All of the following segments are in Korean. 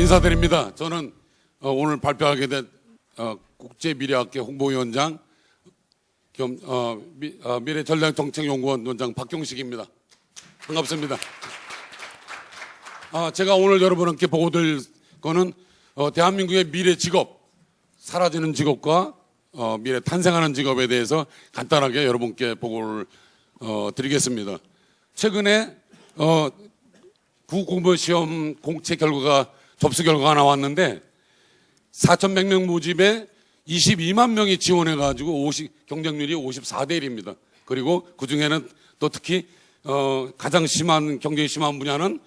인사드립니다. 저는 어, 오늘 발표하게 된 어, 국제미래학회 홍보위원장 겸 어, 미, 래 전략정책연구원 원장 박경식입니다. 반갑습니다. 아, 제가 오늘 여러분께 보고 드릴 거는 어, 대한민국의 미래 직업, 사라지는 직업과 어, 미래 탄생하는 직업에 대해서 간단하게 여러분께 보고를 어, 드리겠습니다. 최근에 어, 국공무시험 공채 결과가 접수 결과가 나왔는데 4,100명 모집에 22만 명이 지원해 가지고 50 경쟁률이 54대 1입니다. 그리고 그 중에는 또 특히 어, 가장 심한 경쟁이 심한 분야는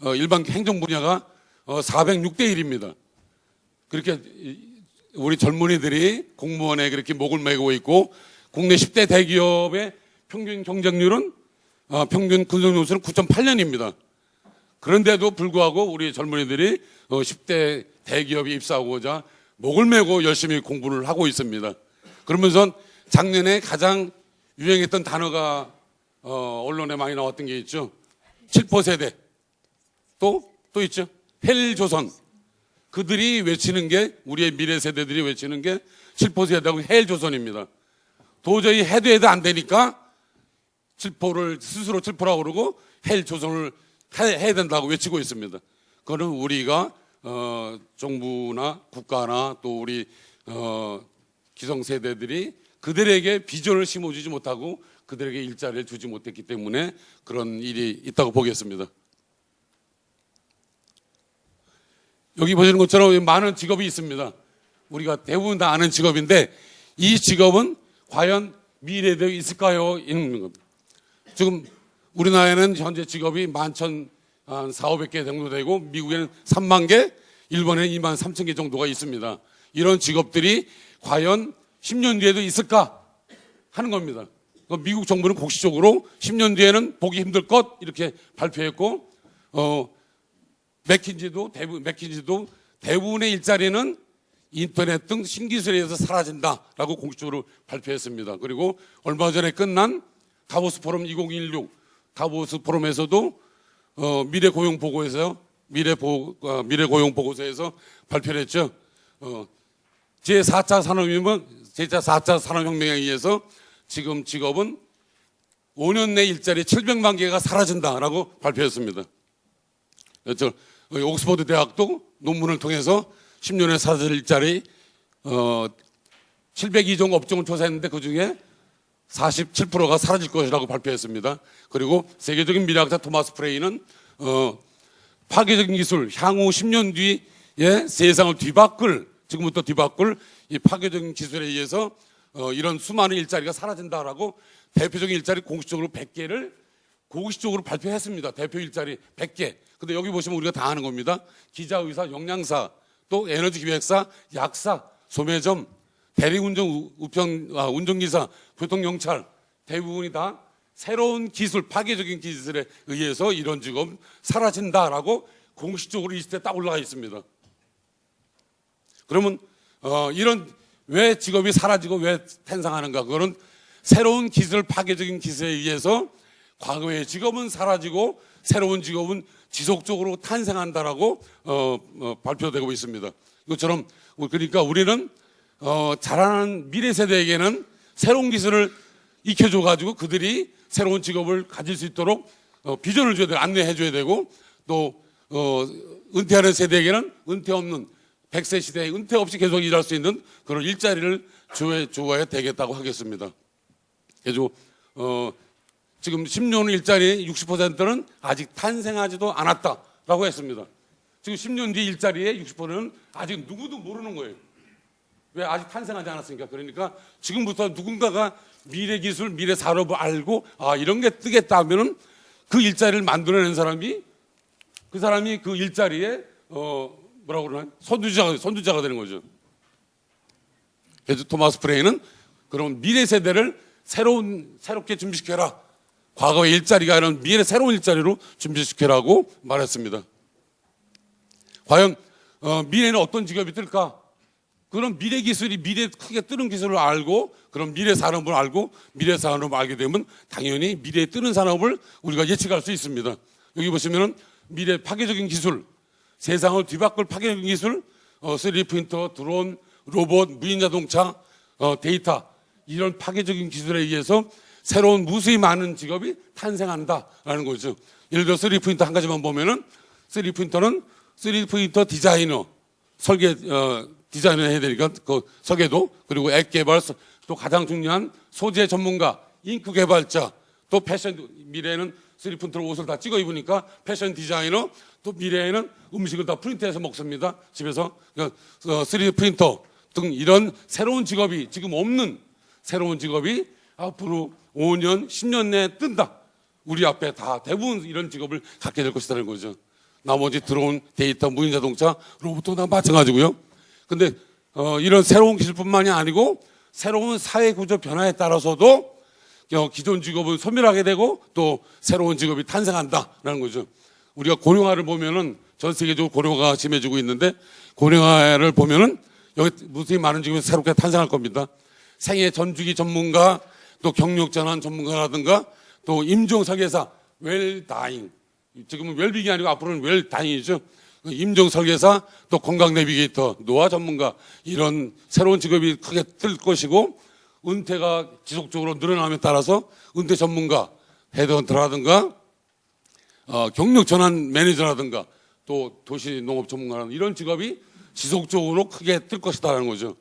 어, 일반 행정 분야가 어, 406대 1입니다. 그렇게 이- 우리 젊은이들이 공무원에 그렇게 목을 매고 있고 국내 10대 대기업의 평균 경쟁률은 어, 평균 근속연수는 9.8년입니다. 그런데도 불구하고 우리 젊은이들이 어, 10대 대기업에 입사하고자 목을 메고 열심히 공부를 하고 있습니다. 그러면서 작년에 가장 유행했던 단어가 어, 언론에 많이 나왔던 게 있죠. 7포 세대. 또, 또 있죠. 헬조선. 그들이 외치는 게, 우리의 미래 세대들이 외치는 게 7포 세대하고 헬조선입니다. 도저히 해도 해도 안 되니까 7포를 스스로 7포라고 그러고 헬조선을 해- 해야 된다고 외치고 있습니다. 그거는 우리가 어, 정부나 국가나 또 우리 어, 기성세대들이 그들에게 비전을 심어주지 못하고 그들에게 일자리를 주지 못했기 때문에 그런 일이 있다고 보겠습니다. 여기 보시는 것처럼 많은 직업이 있습니다. 우리가 대부분 다 아는 직업인데 이 직업은 과연 미래에 있을까요? 있는 겁니다. 지금 우리나라에는 현재 직업이 만천 한 4, 500개 정도 되고 미국에는 3만 개, 일본에는 2만 3천 개 정도가 있습니다. 이런 직업들이 과연 10년 뒤에도 있을까 하는 겁니다. 그 미국 정부는 공식적으로 10년 뒤에는 보기 힘들 것 이렇게 발표했고 어 맥킨지도 대부분 맥킨지도 대부분의 일자리는 인터넷 등 신기술에 의해서 사라진다라고 공식적으로 발표했습니다. 그리고 얼마 전에 끝난 다보스 포럼 2016 다보스 포럼에서도 어, 미래 고용 보고에서 미래 보 어, 미래 고용 보고서에서 발표를 했죠. 어, 제 4차 산업혁명 제 4차 산업혁명에 의해서 지금 직업은 5년 내 일자리 700만 개가 사라진다라고 발표했습니다. 저 어, 옥스퍼드 대학도 논문을 통해서 10년에 사라질 일자리 어, 702종 업종을 조사했는데 그 중에 47%가 사라질 것이라고 발표했습니다. 그리고 세계적인 미래학자 토마스 프레이는 어, 파괴적인 기술 향후 10년 뒤에 세상을 뒤바꿀 지금부터 뒤바꿀 이 파괴적인 기술에 의해서 어, 이런 수많은 일자리가 사라진다라고 대표적인 일자리 공식적으로 100개를 공식적으로 발표했습니다. 대표 일자리 100개. 근데 여기 보시면 우리가 다 아는 겁니다. 기자, 의사, 영양사, 또 에너지 기획사, 약사, 소매점, 대리운전 우- 우편 아, 운전기사, 교통경찰 대부분이 다 새로운 기술, 파괴적인 기술에 의해서 이런 직업 사라진다라고 공식적으로 이 시대에 딱 올라가 있습니다. 그러면 어, 이런 왜 직업이 사라지고 왜 탄생하는가? 그거는 새로운 기술, 파괴적인 기술에 의해서 과거의 직업은 사라지고 새로운 직업은 지속적으로 탄생한다라고 어, 어, 발표되고 있습니다. 이것처럼 그러니까 우리는 어, 자라는 미래 세대에게는 새로운 기술을 익혀줘 가지고 그들이 새로운 직업을 가질 수 있도록 어, 비전을 줘야 되고 안내해 줘야 되고 또 어, 은퇴하는 세대에게는 은퇴 없는 100세 시대에 은퇴 없이 계속 일할 수 있는 그런 일자리를 주어 주어야 되겠다고 하겠습니다. 그래서 어, 지금 10년 일자리 60%는 아직 탄생하지도 않았다라고 했습니다. 지금 10년 뒤 일자리의 60%는 아직 누구도 모르는 거예요. 왜 아직 탄생하지 않았으니까 그러니까 지금부터 누군가가 미래 기술, 미래 산업을 알고 아 이런 게 뜨겠다 하면은 그 일자리를 만들어낸 사람이 그 사람이 그 일자리에 어 뭐라고 그러나 선두자가 선두자가 되는 거죠. 그래서 토마스 프레이는 그럼 미래 세대를 새로운 새롭게 준비시켜라. 과거의 일자리가 아니라 미래 새로운 일자리로 준비시켜라고 말했습니다. 과연 어, 미래는 어떤 직업이 뜰까? 그런 미래 기술이 미래 크게 뜨는 기술을 알고 그런 미래 산업을 알고 미래 산업을 알게 되면 당연히 미래에 뜨는 산업을 우리가 예측할 수 있습니다. 여기 보시면은 미래 파괴적인 기술 세상을 뒤바꿀 파괴적인 기술, 어, 3D 프린터, 드론, 로봇, 무인 자동차, 어, 데이터 이런 파괴적인 기술에 의해서 새로운 무수히 많은 직업이 탄생한다라는 거죠. 예를 들어 3D 프린터 한 가지만 보면은 3D 프린터는 3D 프린터 디자이너 설계 어, 디자인을 해야 되니까 그 설계도 그리고 앱 개발 또 가장 중요한 소재 전문가 잉크 개발자 또 패션 미래에는 3D 프린터로 옷을 다 찍어 입으니까 패션 디자이너 또 미래에는 음식을 다 프린트해서 먹습니다 집에서 그러니까 3D 프린터 등 이런 새로운 직업이 지금 없는 새로운 직업이 앞으로 5년 10년 내에 뜬다 우리 앞에 다 대부분 이런 직업을 갖게 될 것이라는 거죠. 나머지 들어온 데이터, 무인 자동차, 로봇도 다 마찬가지고요. 근데 어, 이런 새로운 기술뿐만이 아니고 새로운 사회 구조 변화에 따라서도 어, 기존 직업은 소멸하게 되고 또 새로운 직업이 탄생한다라는 거죠. 우리가 고령화를 보면은 전 세계적으로 고령화가 심해지고 있는데 고령화를 보면은 여기 무수히 많은 직업이 새롭게 탄생할 겁니다. 생애 전주기 전문가, 또 경력 전환 전문가라든가 또 임종 설계사, 웰다잉. 지금은 웰빙이 아니고 앞으로는 웰다잉이죠. 임종 설계사, 또 건강 내비게이터, 노화 전문가 이런 새로운 직업이 크게 뜰 것이고 은퇴가 지속적으로 늘어남에 따라서 은퇴 전문가, 헤드헌터라든가 어, 경력 전환 매니저라든가 또 도시 농업 전문가라는 이런 직업이 지속적으로 크게 뜰 것이다라는 거죠.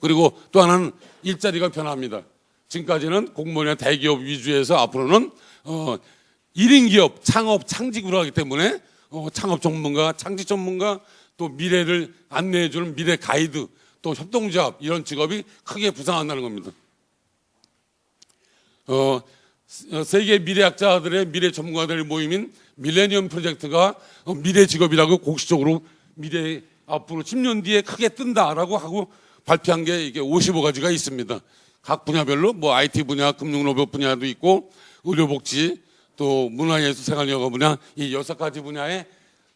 그리고 또 하나는 일자리가 변합니다. 지금까지는 공무원이나 대기업 위주에서 앞으로는 어, 1인 기업, 창업, 창직으로 하기 때문에 어, 창업 전문가, 창직 전문가, 또 미래를 안내해주는 미래 가이드, 또 협동조합 이런 직업이 크게 부상한다는 겁니다. 어, 어, 세계 미래학자들의 미래 전문가들의 모임인 밀레니엄 프로젝트가 어, 미래 직업이라고 공식적으로 미래 앞으로 10년 뒤에 크게 뜬다라고 하고 발표한 게 이게 55가지가 있습니다. 각 분야별로 뭐 IT 분야, 금융로봇 분야도 있고 의료복지 또 문화예술 생활여가 분야 이 여섯 가지 분야에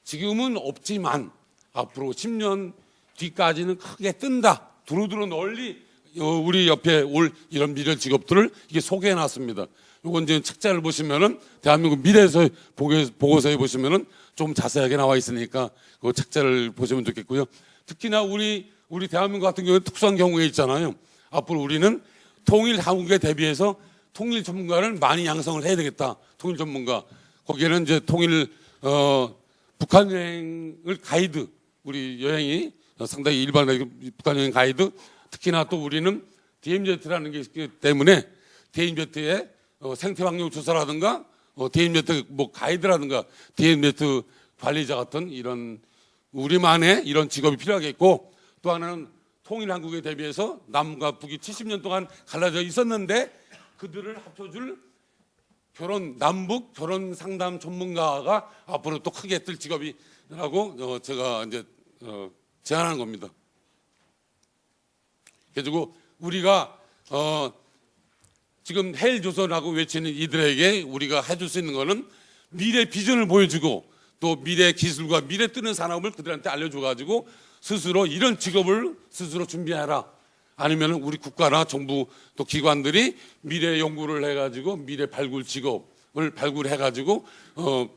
지금은 없지만 앞으로 10년 뒤까지는 크게 뜬다. 두루두루 널리 어, 우리 옆에 올 이런 미래 직업들을 이게 소개해 놨습니다. 요건 이제 책자를 보시면은 대한민국 미래에서 보고- 보고서에 보시면은 좀 자세하게 나와 있으니까 그 책자를 보시면 좋겠고요. 특히나 우리 우리 대한민국 같은 경우는 특수한 경우에 있잖아요. 앞으로 우리는 통일 한국에 대비해서 통일 전문가를 많이 양성을 해야 되겠다. 통일 전문가. 거기에는 이제 통일 어 북한 여행을 가이드 우리 여행이 상당히 일반적인 북한 여행 가이드 특히나 또 우리는 DMZ라는 게 있기 때문에 DMZ의 어, 생태 환경 조사라든가 어, DMZ 뭐 가이드라든가 DMZ 관리자 같은 이런 우리만의 이런 직업이 필요하겠고 또 하나는 통일 한국에 대비해서 남과 북이 70년 동안 갈라져 있었는데 그들을 합쳐줄 결혼 남북 결혼 상담 전문가가 앞으로 또 크게 뜰 직업이라고 어, 제가 이제 어, 제안하는 겁니다. 그리고 우리가 어, 지금 헬 조선하고 외치는 이들에게 우리가 해줄 수 있는 거는 미래 비전을 보여주고 또 미래 기술과 미래 뜨는 산업을 그들한테 알려줘가지고 스스로 이런 직업을 스스로 준비해라. 아니면 우리 국가나 정부 또 기관들이 미래 연구를 해가지고 미래 발굴 직업을 발굴해가지고 어,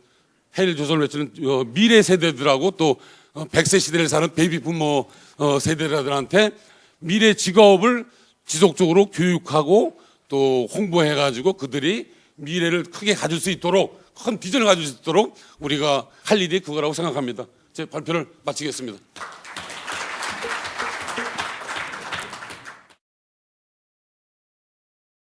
해일 조선을 외치는 어, 미래 세대들하고 또 어, 100세 시대를 사는 베이비 부모 어, 세대들한테 미래 직업을 지속적으로 교육하고 또 홍보해가지고 그들이 미래를 크게 가질 수 있도록 큰 비전을 가질 수 있도록 우리가 할 일이 그거라고 생각합니다. 제 발표를 마치겠습니다.